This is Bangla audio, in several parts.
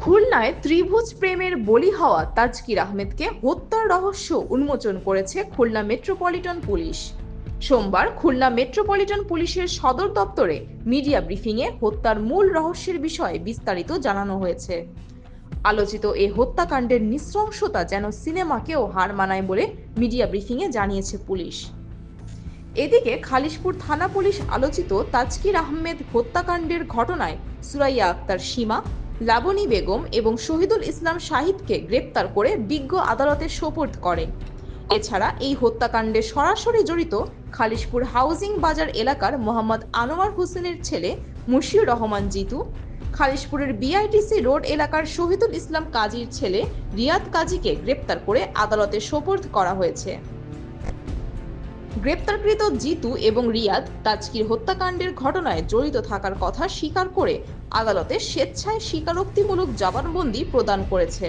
খুলনায় ত্রিভুজ প্রেমের বলি হওয়া তাজকির আহমেদকে হত্যার রহস্য উন্মোচন করেছে খুলনা মেট্রোপলিটন পুলিশ। সোমবার খুলনা মেট্রোপলিটন পুলিশের সদর দপ্তরে মিডিয়া ব্রিফিংয়ে হত্যার মূল রহস্যের বিষয়ে বিস্তারিত জানানো হয়েছে। আলোচিত এই হত্যাকাণ্ডের নৃশংসতা যেন সিনেমাকেও হার মানায় বলে মিডিয়া ব্রিফিংয়ে জানিয়েছে পুলিশ। এদিকে খালিশপুর থানা পুলিশ আলোচিত তাজকির আহমেদ হত্যাকাণ্ডের ঘটনায় সুরাইয়া আক্তার সীমা লাবণী বেগম এবং শহীদুল ইসলাম শাহিদকে গ্রেপ্তার করে বিজ্ঞ আদালতে সোপর্দ করে। এছাড়া এই হত্যাকাণ্ডে সরাসরি জড়িত খালিশপুর হাউজিং বাজার এলাকার মোহাম্মদ আনোয়ার হোসেনের ছেলে মুশিউর রহমান জিতু, খালিশপুরের বিআইটিসি রোড এলাকার শহীদুল ইসলাম কাজীর ছেলে রিয়াদ কাজীকে গ্রেপ্তার করে আদালতে সোপর্দ করা হয়েছে। গ্রেপ্তারকৃত জিতু এবং রিয়াদ তাজকির হত্যাকাণ্ডের ঘটনায় জড়িত থাকার কথা স্বীকার করে আদালতে স্বেচ্ছায় স্বীকারোক্তিমূলক জবানবন্দি প্রদান করেছে।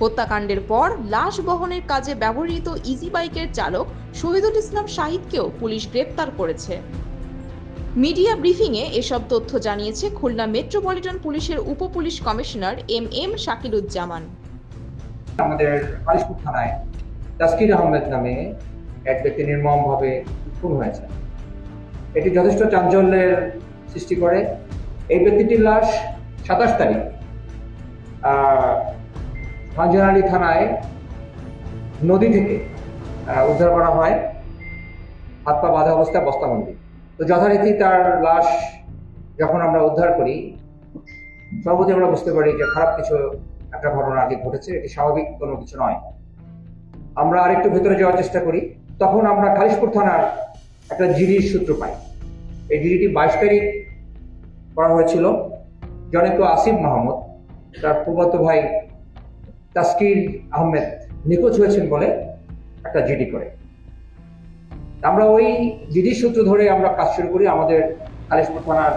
হত্যাকাণ্ডের পর লাশ বহনের কাজে ব্যবহৃত ইজি বাইকের চালক শহীদুল ইসলাম শাহিদকেও পুলিশ গ্রেপ্তার করেছে। মিডিয়া ব্রিফিংয়ে এসব তথ্য জানিয়েছে খুলনা মেট্রোপলিটন পুলিশের উপ পুলিশ কমিশনার এম এম শাকিলুজ্জামান। আমাদের থানায় তাসকির আহমেদ নামে এক ব্যক্তি নির্মমভাবে খুন হয়েছে। এটি যথেষ্ট চাঞ্চল্যের সৃষ্টি করে। এই ব্যক্তিটির লাশ সাতাশ তারিখ খানজানালি থানায় নদী থেকে উদ্ধার করা হয়। হাত পা বাঁধা অবস্থায় বস্তাবন্দি তো যথারীতি তার লাশ যখন আমরা উদ্ধার করি সর্বতি আমরা বুঝতে পারি যে খারাপ কিছু একটা ঘটনা আগে ঘটেছে। এটি স্বাভাবিক কোনো কিছু নয়। আমরা আরেকটু ভেতরে যাওয়ার চেষ্টা করি। তখন আমরা কালিশপুর থানার একটা জিডির সূত্র পাই। এই জিডিটি বাইশ তারিখ করা হয়েছিল। জনৈক আসিফ মাহমুদ, তার ফুফাতো ভাই তাস্কির আহমেদ নিখোঁজ হয়েছেন বলে একটা জিডি করে। আমরা ওই জিডি সূত্র ধরে আমরা কাজ শুরু করি আমাদের কালিশপুর থানার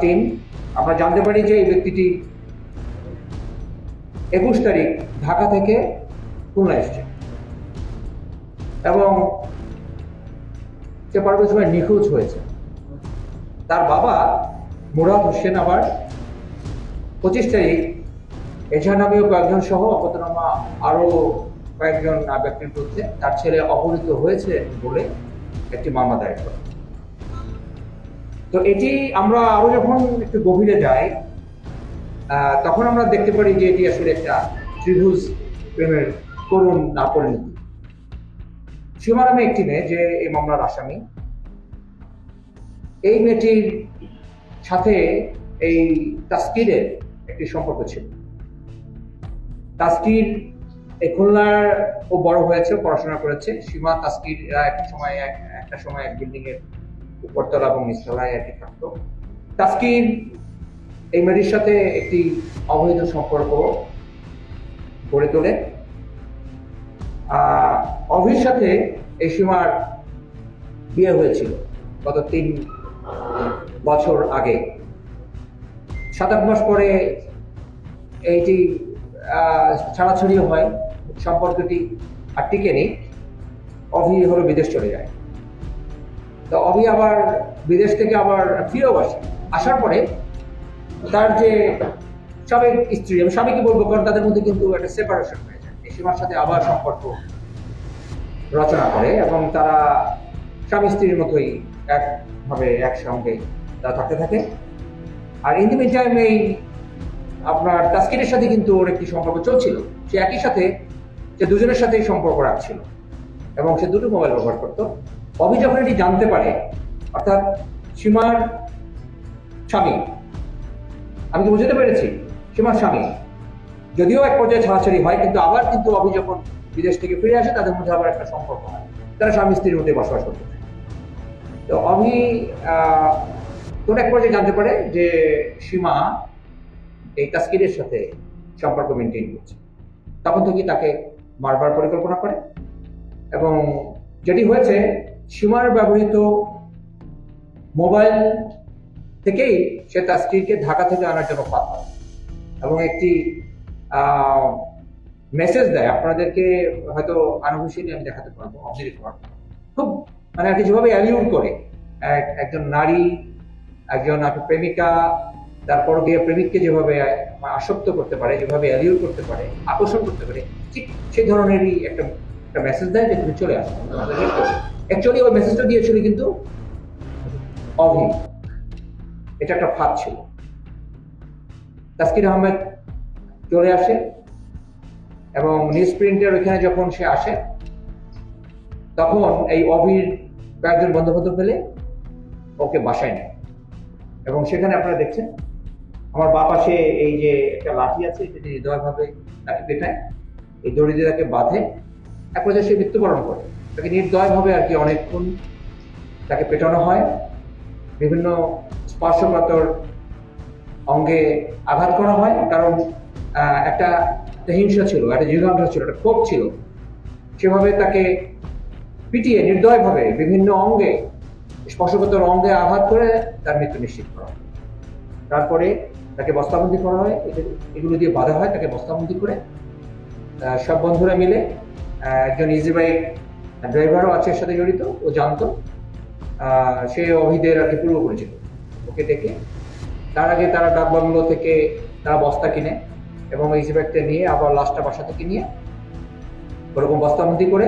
টিম আমরা জানতে পারি যে এই ব্যক্তিটি একুশ তারিখ ঢাকা থেকে খুলনা এসছে। এবং সে পরবর্তী সময় নিখোঁজ হয়েছে। তার বাবা মুরাদ হোসেন আবার পঁচিশ তারিখ এছাড়া কয়েকজন সহ অপতনামা আরও কয়েকজন ব্যক্তির বিরুদ্ধে তার ছেলে অপহৃত হয়েছে বলে একটি মামলা দায়ের করে তো এটি আমরা আরও যখন একটু গভীরে যাই তখন আমরা দেখতে পারি যে এটি আসলে একটা ত্রিভুজ প্রেমের করুণ না পরিণতি সীমা নামে একটি মেয়ে যে এই মামলার আসামি। এই মেয়েটির সাথে এই তাস্কিরের একটি সম্পর্ক ছিল। তাস্কির এই খুলনার ও বড় হয়েছে পড়াশোনা করেছে। সীমা তাস্কির এক সময় একটা সময় এক বিল্ডিং এর উপরতলা এবং নিচতলায় একই থাকতো। তাস্কির এই মেয়েটির সাথে একটি অবৈধ সম্পর্ক গড়ে তোলে। আহ, অভির সাথে এই সীমার বিয়ে হয়েছিল গত তিন বছর আগে। সাত আট মাস পরে এইটি ছাড়াছড়ি হয় সম্পর্কটি আর টিকে নেই। অভি হলো বিদেশ চলে যায়। তো অভি আবার বিদেশ থেকে আবার ফিরেও আসে। আসার পরে তার যে সাবেক স্ত্রী, আমি স্বামীকে বলব কারণ তাদের মধ্যে কিন্তু একটা সেপারেশন হয়ে যায়। সীমার সাথে আবার সম্পর্ক রচনা করে এবং তারা স্বামী স্ত্রীর মতোই একভাবে একসঙ্গে তারা থাকতে থাকে। আর ইন দি টাইম এই আপনার তাস্কিরের সাথে কিন্তু ওর একটি সম্পর্ক চলছিল। সে একই সাথে সে দুজনের সাথেই সম্পর্ক রাখছিল এবং সে দুটো মোবাইল ব্যবহার করতো। অভি যখন এটি জানতে পারে, অর্থাৎ সীমার স্বামী, আমি কি বুঝতে পেরেছি? সীমার স্বামী, যদিও এক পর্যায়ে ছাড়াছাড়ি হয়, কিন্তু আবার কিন্তু অভি যখন বিদেশ থেকে ফিরে আসে তাদের মধ্যে আবার একটা সম্পর্ক হয়। তারা স্বামী স্ত্রীর মধ্যে বসবাস করতে তো আহ, কোন এক পর্যায়ে জানতে পারে যে সীমা এই তাস্কিরের সাথে সম্পর্ক মেনটেন করছে। তখন থেকে তাকে মারবার পরিকল্পনা করে। এবং যেটি হয়েছে সীমার ব্যবহৃত মোবাইল থেকেই সে তাস্কিরকে ঢাকা থেকে আনার জন্য পাঠায়। এবং একটি মেসেজ দেয়। আপনাদেরকে হয়তো আনুভূষিনী আমি দেখাতে পারব পারব খুব মানে আর কি যেভাবে অ্যালিউড করে। এক- একজন নারী, একজন প্রেমিকা, তারপর গিয়ে প্রেমিককে যেভাবে আসক্ত করতে পারে, যেভাবে অ্যালিউর করতে পারে, আকর্ষণ করতে পারে, ঠিক সেই ধরনেরই একটা একটা মেসেজ দেয় যে তুমি চলে আসো অ্যাকচুয়ালি ওই মেসেজটা দিয়েছিল কিন্তু অভি। এটা একটা ফাঁদ ছিল। তাসকির আহমেদ চলে আসে। এবং নিউজ প্রিন্টের ওইখানে যখন সে আসে, তখন এই অভির কয়েকজন বন্ধুবান্ধব ফেলে ওকে বাসায় নেয়। এবং সেখানে আপনারা দেখছেন, আমার বা পাশে এই যে একটা লাঠি আছে এটা দিয়ে হৃদয়ভাবে তাকে পেটায়, এই দড়ি দিয়ে তাকে বাঁধে। এক পর্যায়ে সে মৃত্যুবরণ করে। তাকে নির্দয়ভাবে আর কি অনেকক্ষণ তাকে পেটানো হয়। বিভিন্ন স্পর্শকাতর অঙ্গে আঘাত করা হয়। কারণ একটা একটা হিংসা ছিল, একটা জিজ্ঞাসা ছিল, একটা ক্ষোভ ছিল। সেভাবে তাকে পিটিয়ে নির্দয়ভাবে বিভিন্ন অঙ্গে, স্পর্শকাতর অঙ্গে আঘাত করে তার মৃত্যু নিশ্চিত করা হয়। তারপরে তাকে বস্তাবন্দি করা হয় এগুলো- দিয়ে বাঁধা হয় তাকে বস্তাবন্দি করে। সব বন্ধুরা মিলে একজন ইজি বাইক ড্রাইভারও আছে এর সাথে জড়িত, ও জানতো। সে অভিদের আর কি পূর্ব পরিচিত ওকে ডেকে, তার আগে তারা ডাকবাংলো থেকে তারা বস্তা কিনে এবং ইজি ব্যাগটা নিয়ে আবার লাস্টটা বাসা থেকে নিয়ে ওরকম বস্তাবন্দি করে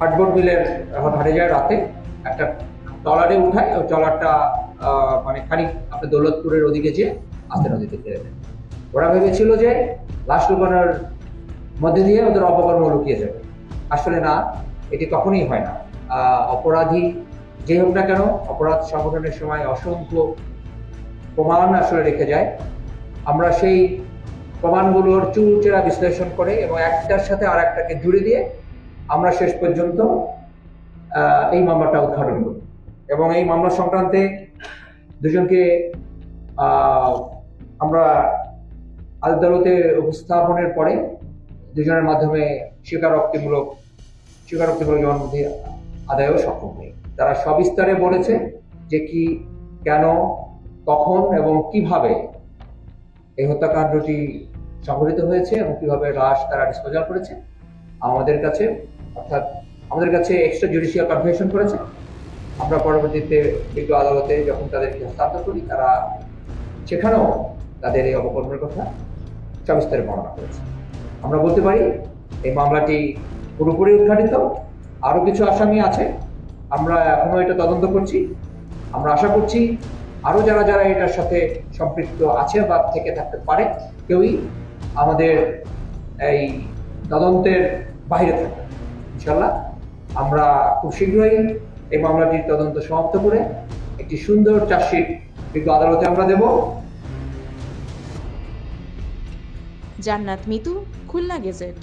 হাটবোর্ড মিলের হাটে যায় রাতে। একটা ট্রলারে উঠায়, ওই ট্রলারটা মানে খানিক আপনার দৌলতপুরের ওদিকে যেয়ে আস্তে নদীতে ফেলে দেয়। ওরা ভেবেছিল যে লাশ লুকানোর মধ্যে দিয়ে ওদের অপকর্ম লুকিয়ে যাবে। আসলে না, এটি কখনোই হয় না। অপরাধী যে হোক না কেন, অপরাধ সংগঠনের সময় অসংখ্য প্রমাণ আসলে রেখে যায়। আমরা সেই প্রমাণগুলোর চুরচেরা বিশ্লেষণ করে এবং একটার সাথে আর একটাকে জুড়ে দিয়ে আমরা শেষ পর্যন্ত এই মামলাটা উদ্ঘাটন করি এবং এই মামলা সংক্রান্তে দুজনকে আমরা আদালতে উপস্থাপনের পরে দুজনের মাধ্যমে স্বীকারোক্তিমূলক স্বীকারোক্তিমূলক জবানবন্দি আদায়ও সক্ষম হই। তারা সবিস্তারে বলেছে যে কি, কেন, কখন এবং কীভাবে এই হত্যাকাণ্ডটি সংঘটিত হয়েছে এবং কীভাবে লাশ তারা ডিসপোজাল করেছে, আমাদের কাছে, অর্থাৎ আমাদের কাছে এক্সট্রা জুডিশিয়াল কনফারেশন করেছে। আমরা পরবর্তীতে বিজ্ঞ আদালতে যখন তাদেরকে হস্তান্তর করি, তারা সেখানেও তাদের এই অপকর্মের কথা সবিস্তারে বর্ণনা করেছে। আমরা বলতে পারি, এই মামলাটি পুরোপুরি উদ্ঘাটিত। আরও কিছু আসামি আছে। আমরা এখনও এটা তদন্ত করছি। আমরা আশা করছি আরও যারা যারা এটার সাথে সম্পৃক্ত আছে বা থেকে থাকতে পারে, কেউই আমাদের এই তদন্তের বাইরে থাকে ইনশাল্লাহ আমরা খুব শীঘ্রই এই মামলাটির তদন্ত সমাপ্ত করে একটি সুন্দর চার্জশিট বিজ্ঞ আদালতে আমরা দেব। জান্নাত মিতু, খুলনা গেজেট।